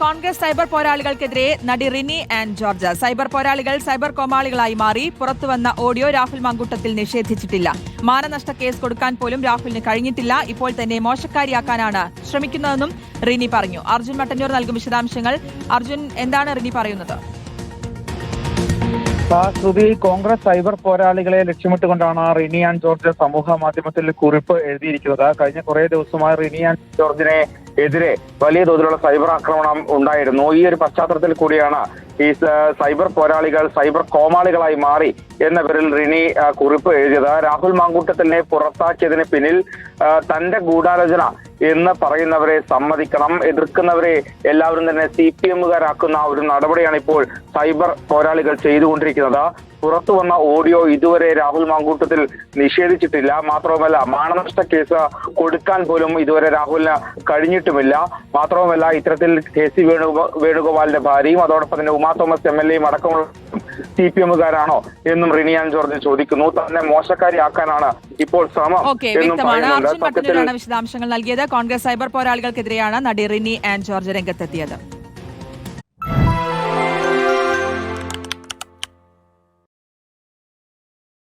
Congress cyber പോരാളികൾക്കെതിരെ നടി Rini and George. Cyber പോരാളികൾ സൈബർ കോമാളികളായി മാറി പുറത്തുവന്ന ഓഡിയോ രാഹുൽ മങ്കൂട്ടത്തിൽ നിഷേധിച്ചിട്ടില്ല. മാനനഷ്ട കേസ് കൊടുക്കാൻ പോലും രാഹുലിന് കഴിഞ്ഞിട്ടില്ല. ഇപ്പോൾ തന്നെ മോശക്കാരിയാക്കാനാണ് ശ്രമിക്കുന്നതെന്നും റിനി പറഞ്ഞു. അർജുൻ മട്ടന്നൂർ നൽകും വിശദാംശങ്ങൾ. അർജുൻ എന്താണ് റിനി പറയുന്നത്? ശ്രുതി കോൺഗ്രസ് സൈബർ പോരാളികളെ ലക്ഷ്യമിട്ടുകൊണ്ടാണ് റിനി ആൻഡ് ജോർജ് സമൂഹ മാധ്യമത്തിൽ കുറിപ്പ് എഴുതിയിരിക്കുന്നത്. കഴിഞ്ഞ കുറേ ദിവസമായി റിനി ആൻഡ് ജോർജിനെ എതിരെ വലിയ തോതിലുള്ള സൈബർ ആക്രമണം ഉണ്ടായിരുന്നു. ഈ ഒരു പശ്ചാത്തലത്തിൽ കൂടിയാണ് ഈ സൈബർ പോരാളികൾ സൈബർ കോമാളികളായി മാറി എന്ന പേരിൽ റിനി കുറിപ്പ് എഴുതിയത്. രാഹുൽ മാങ്കൂട്ടത്തിനെ പുറത്താക്കിയതിന് പിന്നിൽ തന്റെ ഗൂഢാലോചന എന്ന് പറയുന്നവരെ സമ്മതിക്കണം. എതിർക്കുന്നവരെ എല്ലാവരും തന്നെ സി പി എമ്മുകാരാക്കുന്ന ഒരു നടപടിയാണ് ഇപ്പോൾ സൈബർ പോരാളികൾ ചെയ്തുകൊണ്ടിരിക്കുന്നത്. പുറത്തു വന്ന ഓഡിയോ ഇതുവരെ രാഹുൽ മാങ്കൂട്ടത്തിൽ നിഷേധിച്ചിട്ടില്ല. മാത്രവുമല്ല മാനനഷ്ട കേസ് കൊടുക്കാൻ പോലും ഇതുവരെ രാഹുലിന് കഴിഞ്ഞിട്ടുമില്ല. മാത്രവുമല്ല ഇത്തരത്തിൽ കെ സി വേണുഗോ വേണുഗോപാലിന്റെ ഭാര്യയും അതോടൊപ്പം തന്നെ ഉമാ തോമസ് എം എൽ എയും അടക്കമുള്ള സി പി എമ്മുകാരാണോ എന്നും റിനിയാൻ ജോർജ് ചോദിക്കുന്നു. തന്നെ മോശക്കാരിയാക്കാനാണ് ഇപ്പോൾ ശ്രമം എന്നും പറയുന്നുണ്ട്. വിശദാംശങ്ങൾ നൽകിയത്. കോൺഗ്രസ് സൈബർ പോരാളികൾക്കെതിരെയാണ് നടി റിനി ആൻഡ് ജോർജ് രംഗത്തെത്തിയത്.